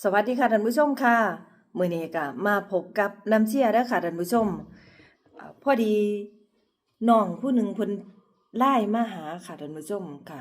สวัสดีค่ะท่านผู้ชมค่ะมื้อนี้ก็มาพบกับน้ำเชียเด้อค่ะท่านผู้ชมพอดีน้องผู้หนึ่งเพิ่นไลน์มาหาค่ะท่านผู้ชมค่ะ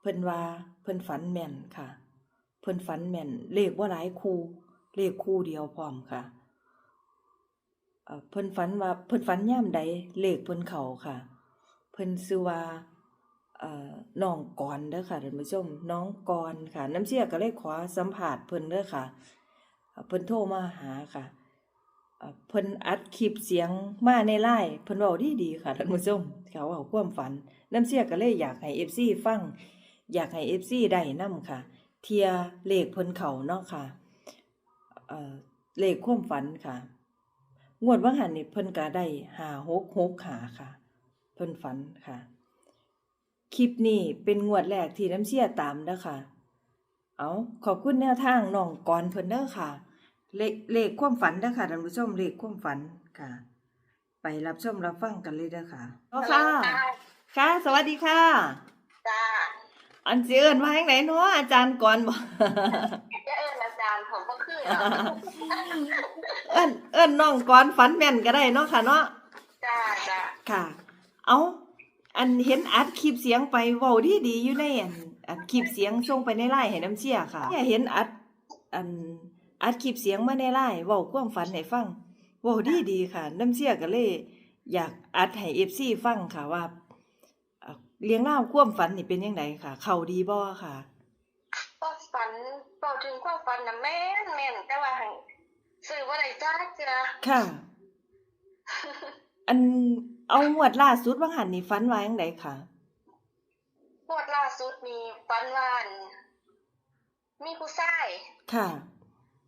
เพิ่นว่าเพิ่นฝันแม่นค่ะ เพิ่นฝันแม่นเลขบ่าหลายคู่เลขคู่เดียวพร้อมค่ะเพิ่นฝันว่าเพิ่นฝันยามใดเลขเพิ่นเข้าค่ะ เพิ่นชื่อว่า น้องกรเด้อค่ะท่านผู้ชมน้องกรค่ะ น้ำเชี่ยก็เลยขอสัมภาษณ์เพิ่นเด้อค่ะเพิ่นโทรมาหาค่ะเพิ่นอัดคลิปเสียงมาในไลน์เพิ่นเว้าดีค่ะท่านผู้ชมเขาเว้าความฝัน น้ำเชี่ยก็เลยอยากให้ FC ฟัง อยากให้ FC ได้นํค่ะ เทียเลขเพิ่นเข้าเนาะค่ะเลขความฝันค่ะ งวดว่างหันนี่เพิ่นก็ได้หาหกหกหาค่ะ เพิ่นฝันค่ะ คลิปนี้เป็นงวดแรกที่น้ำเชี่ยตามเด้อค่ะ เอาขอบคุณแนวทางน้องก่อนเพิ่นเด้อค่ะ เลขเลขความฝันเด้อค่ะท่านผู้ชมเลขความฝันค่ะ ไปรับชมรับฟังกันเลยเด้อค่ะอ๋อค่ะ ค่ะ สวัสดีค่ะ จ้าอันสิเอิ้นว่าจังไดเนาะอาจารย์ก่อนบ่ จะเอิญอาจารย์ผมก็คือเนาะเอิ้นเอิ้นน้องก่อนฝันแม่นก็ได้เนาะค่ะเนาะ จ้าจ้าค่ะ เอา อันเห็นอัดคลิปเสียงไปเว้าดีดีๆอยู่ในอันอัดคลิปเสียงส่งไปในไลน์ให้น้ำเชี่ยค่ะเนี่ยเห็นอัดอันอัดคลิปเสียงมาในไลน์เว้าความฝันให้ฟังเว้าดีดีๆค่ะ น้ำเชี่ยก็เลย อยากอัดให้ FC ฟังค่ะว่าเอ่อเลี้ยงเล่าวความฝันนี่เป็นยังไงค่ะ เข้าดีบ่ค่ะก็ฝันบอกถึงความฝันนะแม่นแม่นแต่ว่าหังสื่อว่าไรจ้าจ้าค่ะ อันเอางวดล่าสุดว่าหันนี่ฝันว่าจังไดค่ะงวดล่าสุดมีฝันวาอันมีผู้ชายค่ะ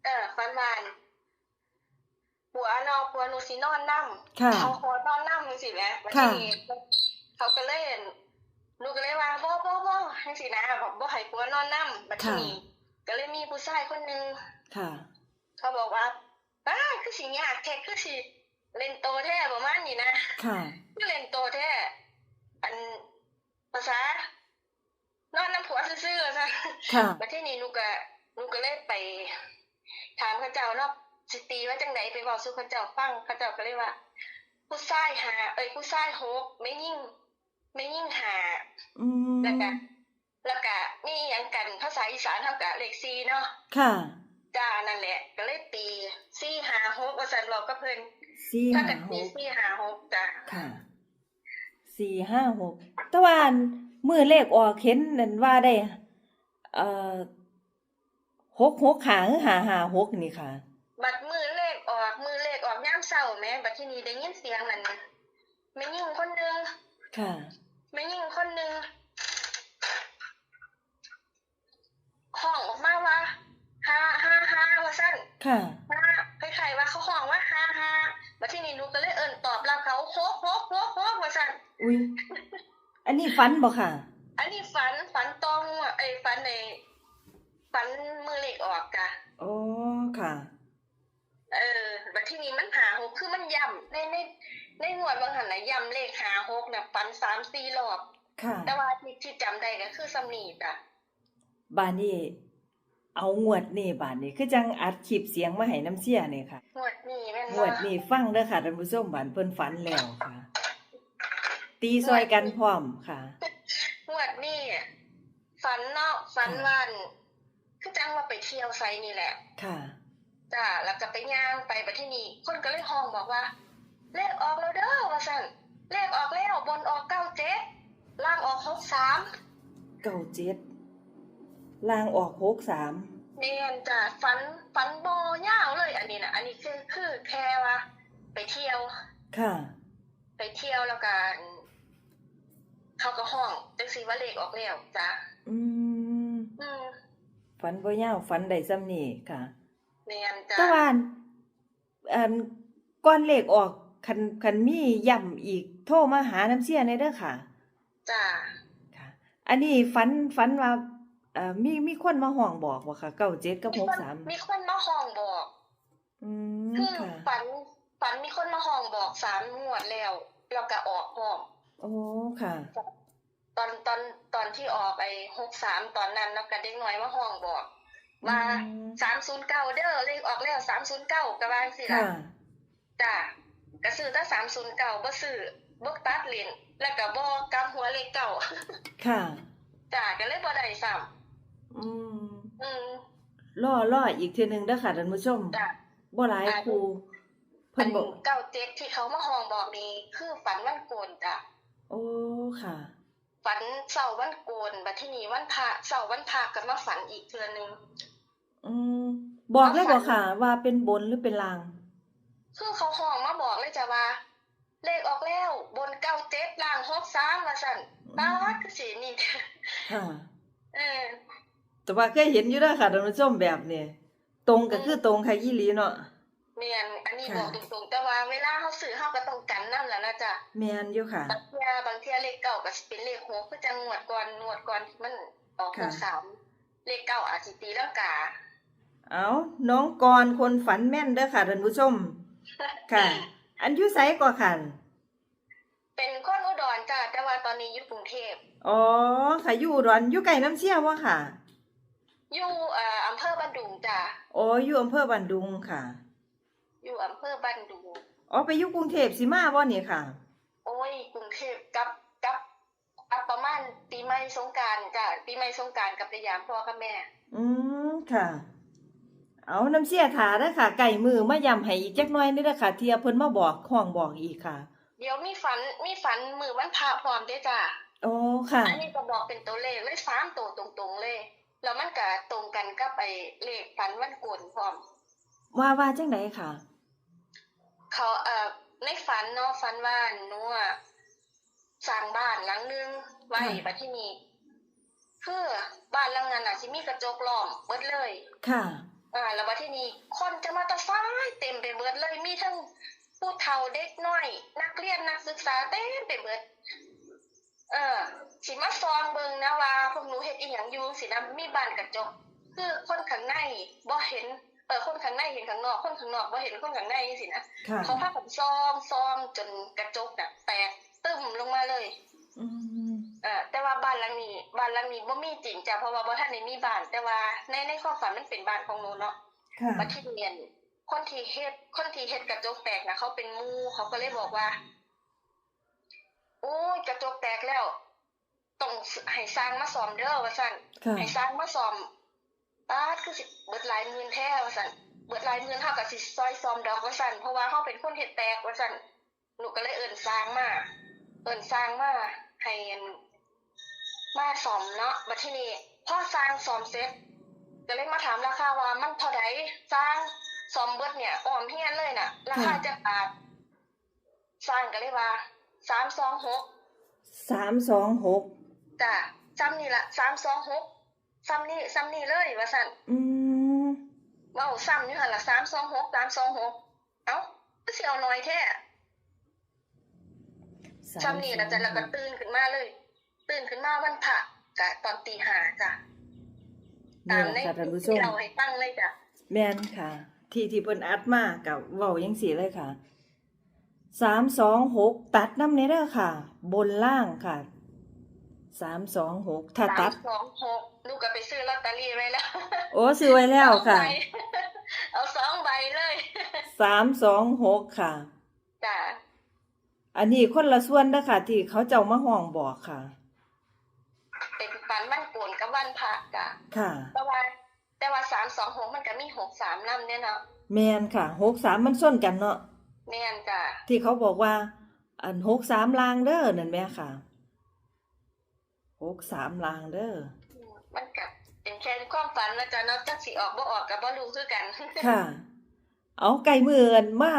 เออฝันวาอันผัวนอนผัวหนูสินอนนั่ค่ะเขาขอนอนนั่จังสิแหล้วค่ะเขาก็เล่นหนูก็เลยว่าบ่บ่บ่จังสินะบอกบ่ให้ผัวนอนนั่บัดนี้ก็เลยมีผู้ชายคนหนึงค่ะ เขาบอกว่าป้าคือสิยากแท้คือสิ เล่นโตแท้ประมาณนี้นะค่ะคือเล่นโตแท้อันภาษานอนน้ำผัวซื่อๆซะค่ะมาที่นี่หนูก็หนูก็เลยไป ถามเข้าเจ้าเนาะสิตีว่าจังไดไปบอกสู่เข้าเจ้าฟังเข้าเจ้าก็เลยว่า ผู้ชายหาเอ้ยผู้ชายหกไม่ยิ่ง ไม่ยิ่งหาอืมแล้วก็แล้วก็นี่หยังกันภาษาอีสานเท่ากับเลขสี่เนาะค่ะ จ้านั่นแหละ ก็เลยตีสี่หาหกว่าสันบอกก็เพิ่นสี่ถ้าห้าเกิดหตีกสี่หาหกจ้าค่ะสี่ห้าหกแตะวันมือเลขออกเห็นนั่นว่าได้ เอ่อหกหกหาหรือหาหาหกนี่ค่ะ บัดมือเลขออกมือเลขออกย่ามเศร้าแหม่บัดที่นี่ได้ยินเสียงนั่นไม่ยิ่งคนหนึงค่ะ ไม่ยิ่งคนหนึงห้องออกมาว่า ฮ่าฮ่าฮ่าว่าสั้นค่ะฮ่าคล้ายๆว่าเขาห้องว่าฮ่าฮ่าบัดที่นี่หนูก็เลยเอิ้นตอบรับเขาโคกโคกโคกโคกว่าสั้นอุ้ยอันนี้ฟันบ่ค่ะ อันนี้ฝันฝันตรงไอ้ยฝันในฝันมือเลขออกจ้ะโอ้ค่ะ เออบัดที่นี้มันหาหกคือมันย่ำในในในงวดบางหันนะย่ำเลขหาหกน่ะฝันสามสี่รอบ ค่ะ แต่ว่าที่ที่จำได้ก็คือสำนีจ้ะบานนี้ เอางวดนี่บานนี้คือจังอัดคลิปเสียงมาให้น้ำเชี่ยนี่ค่ะงวดนี้แม่นงวดนี้ฟังเด้อค่ะท่านผู้ชมบานเพิ่นฝันแล้วค่ะ ตีซอยกันพร้อมค่ะ งวดนี้ฝันเนาะฝันวันคือจังว่าไปเที่ยวไซนี่แหละค่ะ จ้ะแล้วก็ไปย่างไปบัดที่นี่คนก็เลยห้องบอกว่า เลขออกแล้วเด้อว่าสั่นเลขออกแล้วบนออกเก้าเจ็ดล่างออกหกสามเก้าเจ็ด ลางออกหกสามเนียนจ้ะฝันฝันโบยาวเลย อันนี้นะอันนี้คือคือแค่ว่า ไปเที่ยว ค่ะ ไปเที่ยวแล้วกันเขาก็ห้องจังสีว่าเลขออกแล้วจ้ะอืมอืมฝันบ่ยาวฝันได้ซ้ำนี่ค่ะเนียนจ้ะแตะวันอันก้อนเลขออกคันคันมีย่ำอีกโทรมาหาน้ำเชี่ยในเด้อค่ะจ้ะค่ะ อันนี้ฝันฝันว่า เอ่อมีมีคนมาห้องบอกว่าค่ะเก้าเจ็ดกับมีหกคนสามมีคนมาห้องบอก อืมคือค่ะฝันฝันมีคนมาห้องบอกสามงวดแล้วแล้วก็ออกห้องโอ้ค่ะ ตอนตอนตอนที่ออกไอ้หกสามตอนนั้นแล้วก็เด็กน้อยมาห้องบอกว่าอืม สามศูนย์เก้าเด้อเลขออกแล้วสามศูนย์เก้ากระบาลสิล่ะค่ะ จ้ะก็ซื้อแต่สามศูนย์เก้าบ่ซื้อบ่ตัดเหรียญแล้วก็บ่กำหัวเลขเก้าค่ะ จ้ะก็เลยบ่ได้ซ้ อืมำอืมล่อล่ออีกทีหนึงเด้อค่ะท่านผู้ชมจ้ะ บ่หลายครูอัเพิ่นนบอกเก้าเจ็ดที่เขามาห้องบอกนี่คือฝันวันโกนจ้ะโอ้ค่ะ ฝันเสาร์วันโกนบัดที่นี้วันพระเสาร์วันพระก็มาฝันอีกเทื่อนึง อืมบอกเลยฝับ่นค่ะ ว่าเป็นบนหรือเป็นลาง คือเขาห้องมาบอกเลยจ้ะว่า เลขออกแล้วบนเก้าเจ็ดล่างหกสามว่าสั่นอืมบ้าดคือสีนี่ ค่ะ เออ แต่ว่าเคยเห็นอยู่เด้อค่ะท่านผู้ชมแบบนี้ตรงก็คือตรงค่ะอีหลีเนาะเมียนอันนี้ค่ะบอกตรงๆ แต่ว่าเวลาเขาซื้อเขาก็ต้องกันนั่นแหละนะจ๊ะแม่นอยู่ค่ะ บางเทียบางเทียเลขเก้าก็สิเป็นเลขหกคือจังหวดก่อนงวดก่อนที่มันออกหค่ะกสามเลขเก้าอาจสิตีลังกาเอาน้องกรคนฝันแม่นเด้อค่ะท่านผู้ชม ค่ะ อันอยู่ไสก็ค่ะเป็นคนอุดรจ้ะแต่ว่าตอนนี้อยู่กรุงเทพอ๋อค่ะอยู่อุดอนอยู่ไกลน้ำเชี่ยวบ่ค่ะ อยู่เอ่ออำเภอบ้านดุงจ้ะอ๋ออยู่อำเภอบันดุงค่ะ อยู่อำเภอบ้านดุง อ๋อไปอยู่กรุงเทพสิมาบ่นี่ค่ะ โอ้ยกรุงเทพกับกับกับประมาณปีใหม่สงกรารจ้ะปีใหม่สงกรารกับไปยามพ่อกับแม่ อืมค่ะ เอาน้ำเชี่ยถาเด้อค่ะ ไก่มือมาย้ำให้อีกจักหน่อยนี่เด้อค่ะ เทียเพิ่นมาบอกข้องบอกอีกค่ะ เดี๋ยวมีฝันมีฝันมือวันพระพร้อมเด้อจ้ะอ๋อค่ะ อันนี้ก็บอกเป็นตัวเลขเลยสามตัวตรงๆเลย แล้วมันก็ตรงกันกับไปเลขฝันวันโกนพร้อม ว่าว่าจังไดค่ะ เขาเอ่อในฝันเนาะฝันว่าหนูอะสร้างบ้านหลังนึงไว้ค่ะบัดที่นี้คือบ้านหลังนั้นน่ะสิมีกระจกล้อมเบิดเลย ค่ะอ่าแล้วบัดที่นี้คนจะมาแตะซ้ายเต็มไปเบิดเลยมีทั้งผู้เฒ่าเด็กน้อย นักเรียนนักศึกษาเต็มไปเบิด เออ สิมาซองเบิงนะว่าพวกหนูเฮ็ดอีหยังอยู่สินะมีบ้านกระจกคือคนข้างในบ่เห็นเออคนข้างในเห็นข้างนอกคนข้างนอกบ่เห็นคนข้างในสินะค่ะเขาพากันซองซองจนกระจกน่ะแตกตึ้มลงมาเลยอืมเออแต่ว่าบ้านหลังนี้บ้านหลังนี้บ่มีจริงจ้ะเพราะว่าบ่ทันได้มีบ้าน แต่ว่าในในความฝันมันเป็นบ้านของหนูเนาะค่ะบัดที่เรียนคนที่เฮ็ดคนที่เฮ็ดกระจกแตกนะเขาเป็นหมู่เขาก็เลยบอกว่าโอ้ยกระจกแตกแล้ว ต้องให้สร้างมาซ่อมเด้อว่าซั่นค่ะให้สร้างมาซ่อมป้าดคือสิเบิดหลายหมื่นแท้ว่าซั่นเบิดหลายหมื่นเฮาก็สิซอยซ่อมดอกว่าซั่นเพราะว่าเฮาเป็นคนเฮ็ดแตกว่าซั่นหนูก็เลยเอิ้นสร้างมาเอิ้นสร้างมาให้อันมาซ่อมเนาะบัดทีนี้พอสร้างซ่อมเสร็จก็เลยมาถามราคาว่ามันเท่าใดสร้างซ่อมเบิดเนี่ยอ้อมเฮียนเลยน่ะ ราคาจะบาทสร้างก็เลยว่า326สามสองหก จ้ะซ้ำนี่ละสามสองหกซ้ำนี่ซ้ำนี่เลยว่าสั่นอืมเว้าซ้ำนี่หั่นละสามสองหกสามสองหกเอ้าก็สิเอาน้อยแท้ซ้ำนี่ละจ้ะแล้วก็ตื่นขึ้นมาเลย ตื่นขึ้นมาวันพระกะตอนตีห้าจ้ะนี่ตามแหในละค่ะท่านผู้ชที่มเราให้ตั้งเลยจ้ะแม่นค่ะ ที่ที่เพิ่นอัดมากับเว้ายังสีเลยค่ะสามสองหกตัดน้ำเนเด้อค่ะ บนล่างค่ะ สามสองหกถ้าสาตัมดสองหกลูกก็ไปซื้อลอตเตอรี่ไว้แล้วโอ้ซื้อไว้แล้วค่ะเอาใบเอาสองใบเลยสามสองหกค่ะ จ้ะอันนี้คนละส่วนเด้อค่ะ ที่เขาเจ้ามาห้องบอกค่ะ เป็นฝันวันโกนกับวันพระจ้ะค่ะ แต่ว่า แต่ว่าสามสองหกมันก็มีหกสามนำเนี่ยเนาะแมนค่ะหกสามมันส้นกันเนาะแม่นจ้ะที่เขาบอกว่า อันหกสามลางเด้อนั่นแม่ค่ะ หกสามลางเด้อมันกับเป็นแค่ความฝันนะจ๊ะเนาะจักสิออกบ่ออกกับบ่รู้คือกัน ค่ะ เอาไก่มือกันมา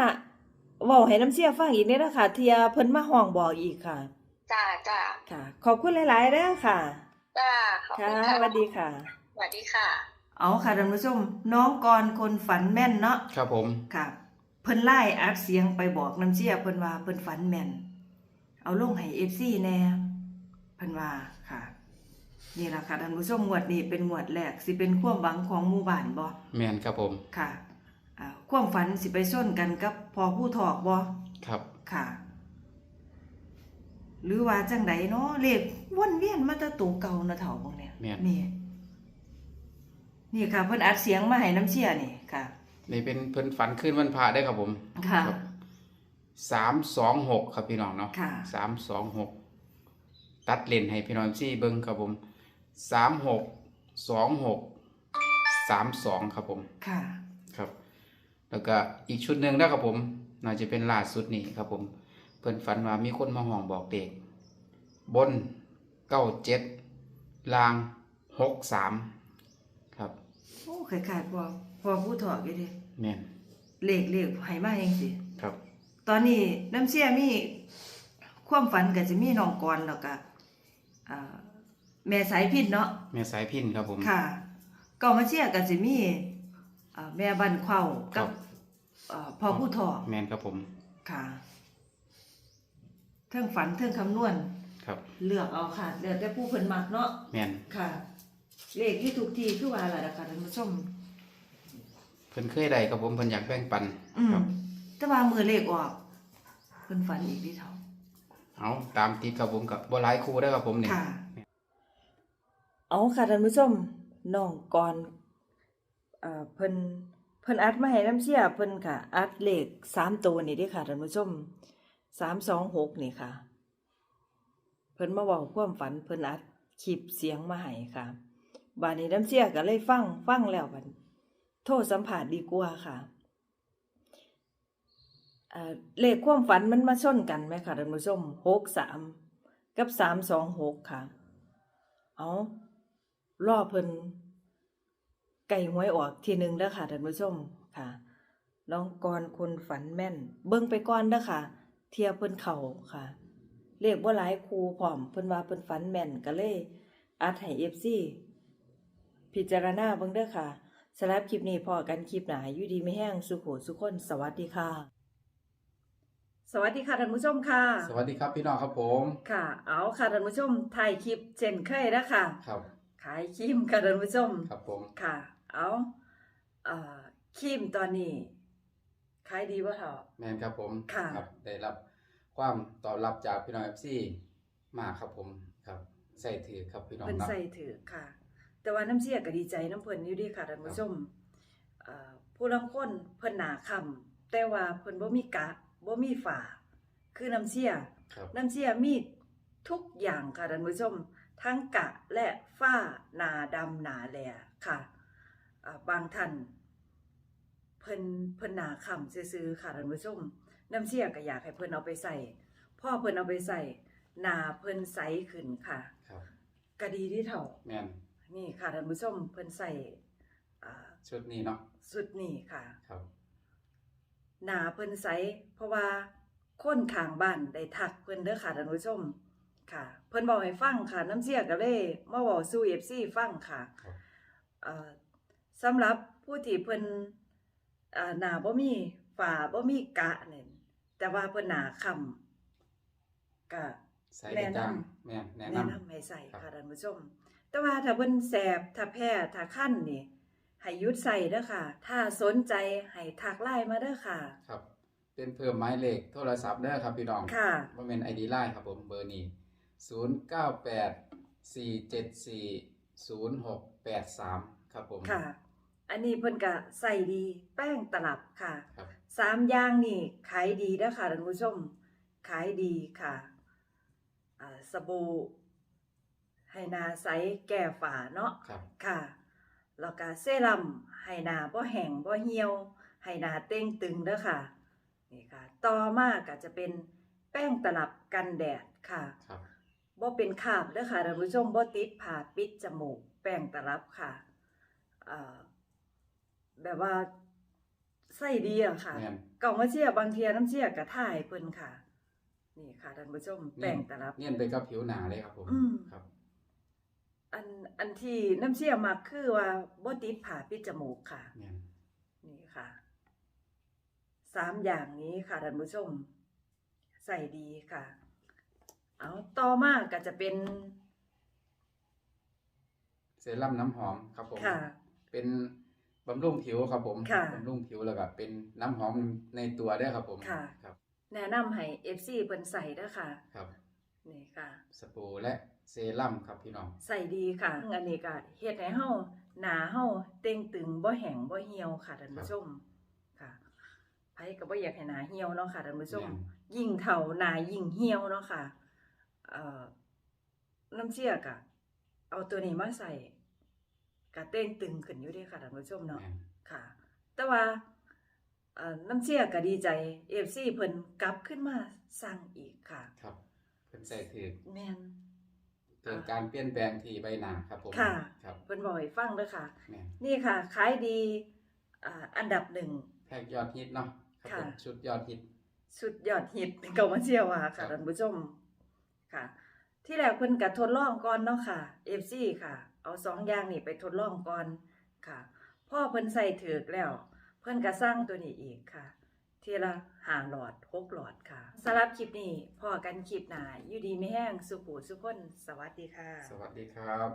เว้าให้น้ำเชี่ยฟังอีกเนี่ยนะคะเทียเพิ่นมาห้องบอกอีกค่ะ จ้าจ้าค่ะ ขอบคุณหลายๆเด้อค่ะ จ้าขอบค่ะคุณค่ะสวัสดีค่ะ สวัสดีค่ะ เอาค่ะท่านผู้ชมน้องกรคนฝันแม่นเนาะครับผม ค่ะ เพิ่นไล่อัดเสียงไปบอกน้ำเชี่ยเพิ่นว่าเพิ่นฝันแม่น เอาลงให้ FC แน่เพิ่นว่า ค่ะนี่ล่ะค่ะท่านผู้ชมงวดนี้เป็นงวดแรกสิเป็นความหวังของหมู่บ้านบ่แมนครับผมค่ะอ่าความฝันสิไปส้นกันกับพอผู้ถอกบ่ครับ ค่ะ หรือว่าจังไดเนาะเลขวนเวียนมาแต่ตัวเก่านะเฒ่าบางเนี่ยแม่น นี่นี่ค่ะเพิ่นอัดเสียงมาให้น้ำเชี่ยนี่ค่ะ นี่เป็นเพิ่นฝันขึ้นวันพระได้อครับผมค่ะครับสามสองหกครับพี่น้องเนาะค่ะ สามสองหกตัดเลนให้พี่น้องซี่เบิ้งครับผม สามหกสองหกสามสองครับผมค่ะ ครับ แล้วก็อีกชุดหนึ่งนะครับผม น่าจะเป็นล่าสุดนี่ครับผม เพิ่นฝันว่ามีคนมาห้องบอกเด็ก บนเก้าเจ็ดลางหกสามครับ โอ้คล้ายๆพอพอผู้ถอกอยู่ดิแม่นเลขเลขให้มาเองสิครับ ตอนนี้น้ำเชี่ยมีความฝันก็จะมีน้องกรแล้วก็อ่า แม่สายพินเนาะแม่สายพินครับผมค่ะก็มาเชี่ยก็จะมีอ่าแม่บันเข้าครักับบอ่าพ่อผู้ถอกแม่นครับผมค่ะเทิงฝันเทิงคำนวณ ครับ เลือกเอาค่ะเลือกแต่ผู้เพิ่นมักเนาะแม่นค่ะ เลขที่ถูกที่คือว่าอะไรนะคะท่านผู้ชม เพิ่นเคยได้ครับผมเพิ่นอยากแบ่งปัน อืมครับ แต่ว่ามือเลขออกเพิ่นฝันอีกที่เท่าเอาตามติดครับผมกับบ่หลายคู่ได้อครับผมนี่ค่ะ เอาค่ะท่านผู้ชมน้องก่อนเอ่อเพิ่นเพิ่นอัดมาให้น้ำเชี่ยเพิ่นค่ะ อัดเลขสามตัวนี่เด้ค่ะท่านผู้ชมสามสองหกนี่ค่ะ เพิ่นมาเว้าความฝันเพิ่นอัดคลิปเสียงมาให้ค่ะบาดนี้น้ำเชี่ยก็เลยฟังฟังแล้วบัดโทษสัมผัสดีกว่าค่ะเอ่อเลขความฝันมันมาชนกันไหมค่ะท่านผู้ชมหกสามกับสามสองหกค่ะ เอา ล่อเพิ่นไก่หวยออกทีหนึ่งเด้อค่ะท่านผู้ชมค่ะน้องกรคนฝันแม่น เบิ่งไปก่อนเด้อค่ะ เทียบเพิ่นเข่าค่ะเลขบ่หลายคูพร้อมเพิ่นว่าเพิ่นฝันแม่นก็เลยอัดให้ FC พิจารณาเบิ่งเด้อค่ะสำหรับคลิปนี้พอกันคลิปหน้าอยู่ดีไม่แห้งสุขโขสุขคนสวัสดีค่ะ สวัสดีค่ะท่านผู้ชมค่ะ สวัสดีครับพี่น้องครับผม ค่ะ เอาค่ะท่านผู้ชมถ่ายคลิปเช่นเคยนะค่ะครับ ขายครีมค่ะท่านผู้ชมครับผมค่ะ เอาเอ่อครีมตอนนี้ขายดีวะเถอะ แม่นครับผมค่ะครับได้รับความตอบรับจากพี่น้อง FC มากครับผมครับใส่ถือครับพี่น้องเพิ่นเนาะใส่ถือค่ะ แต่ว่าน้ำเสียก็ดีใจน้ำเพิ่นอยู่เดีค่ะท่านผู้ชมเอ่อผู้ลางคนเพิ่นหนาคำแต่ว่าเพิ่นบ่มีกะบ่มีฝาคือน้ำเสียครับ น้ำเสียมีทุกอย่างค่ะท่านผู้ชม ทั้งกะและฝ้าหนาดำหนาแหลค่ะอ่าบางท่านเพิ่นเพิ่นหนาคำซื้อๆค่ะท่านผู้ชมน้ำเสียก็อยากให้เพิ่นเอาไปใส่พ่อเพิ่นเอาไปใส่หนาเพิ่นใสขึ้นค่ะครับก็ดีที่เท่าแม่นนี่ค่ะท่านผู้ชมเพิ่นใส่อ่าชุดนี้เนาะสุดนี่ค่ะ ครับหนาเพิ่นใสเพราะว่าคนข้างบ้านได้ทักเพิ่นเด้อค่ะท่านผู้ชม ค่ะ เพิ่นบอกให้ฟังค่ะ น้ำเสียก็เลยมาเว้าสู่ FC ฟังค่ะครับเอ่อสำหรับผู้ที่เพิ่นอ่าหน้าบ่มีฝ้าบ่มีกะเนี่ยแต่ว่าเพิ่นหน้าค่ำก็ ใส่ได้จังแม่นแนะแนะนำ นำให้ใส่ครัค่ะบ ท่านผู้ชม แต่ว่าถ้าเพิ่นแสบถ้าแพ้ถ้าคั้นนี่ให้หยุดใส่เด้อค่ะ ถ้าสนใจให้ทักไลน์มาเด้อค่ะ ครับ เป็นเพิ่มหมายเลขโทรศัพท์เด้อครับพี่น้องค่ะบ่แม่น ID Line ครับผมเบอร์นี้ 0984740683ครับผมค่ะ อันนี้เพิ่นก็ใส่ดีแป้งตลับค่ะครับสามอย่างนี่ขายดีเด้อค่ะท่านผู้ชมขายดีค่ะอ่าสบู่ให้หนาใสแก้ฝาเนาะครับค่ะแล้วก็เซรั่มให้หนาบ่แห้งบ่เหี่ยวให้หนาเต้งตึงเด้อค่ะนี่ค่ะ ต่อมาก็จะเป็นแป้งตลับกันแดดค่ะ ครับ บ่เป็นคราบเด้อค่ะท่านผู้ชมบ่ติดผ่าปิดจมูก แป้งตลับค่ะเอ่อแบบว่าใส่ดีอะค่ะ แม่นกล่องมาเชียบางเทียน้ำเชียกระท่ายเพิ่นค่ะ นี่ค่ะท่านผู้ชมแป้งตลับ เนียนไปกับผิวหนาเลยครับผม อืม ครับ อันอันที่น้ำเชี่ยมักคือว่าบ่ติดผ่าปิดจมูกค่ะแม่นนี่ค่ะ สามอย่างนี้ค่ะท่านผู้ชม ใส่ดีค่ะ เอาต่อมาก็จะเป็น เซรั่มน้ำหอมครับผมค่ะ เป็นบำรุงผิวครับผมค่ะบำรุงผิวแล้วก็เป็นน้ำหอมในตัวด้วยครับผมค่ะ ครับแนะนำให้ FC เพิ่นใส่เด้อค่ะครับนี่ค่ะ สบู่และเซรั่มครับพี่น้อง ใส่ดีค่ะ อันนี้ก็เฮ็ดให้เฮาหนาเฮาเต่งตึงบ่แห้งบ่เหี่ยวค่ะท่านผู้ชมค่ะไผก็บ่อยากให้หนาเหี่ยวเนาะค่ะท่านผู้ชม ยิ่งเฒ่าหนายิ่งเหี่ยวเนาะค่ะเอ่อ น้ำเชี่ยกะเอาตัวนี้มาใส่กะเต้งตึงขึ้นอยู่เด้ค่ะท่านผู้ชมเนาะแม่นค่ะ แต่ว่าเอ่อน้ำเชี่ยก็ดีใจ FC เพิ่นกลับขึ้นมาสั่งอีกค่ะ ครับเพิ่นใส่ถือแม่นเกิดการเปลี่ยนแปลงที่ใบหน้าครับผมค่ะครับเพิ่นบอกให้ฟังเด้อค่ะแม่นนี่ค่ะขายดีอ่าอันดับหนึ่งแพ็กยอดฮิตเนาะครับค่ะผมชุดยอดฮิตสุดยอดฮิตก็มาเชียร์ว่าครัค่ะบท่านผู้ชม ค่ะ ที่แรกเพิ่นก็ทดลองก่อนเนาะค่ะ FC ค่ะ เอาสองอย่างนี่ไปทดลองก่อนค่ะพ่อเพิ่นใส่ถือกแล้ว เพิ่นก็สร้างตัวนี้อีกค่ะทีละห่าหลอดหกหลอดค่ะสำหรับคลิปนี้พอกันคลิปหนาอยู่ดีไม่แห้งสุขุสุขคนสวัสดีค่ะ สวัสดีครับ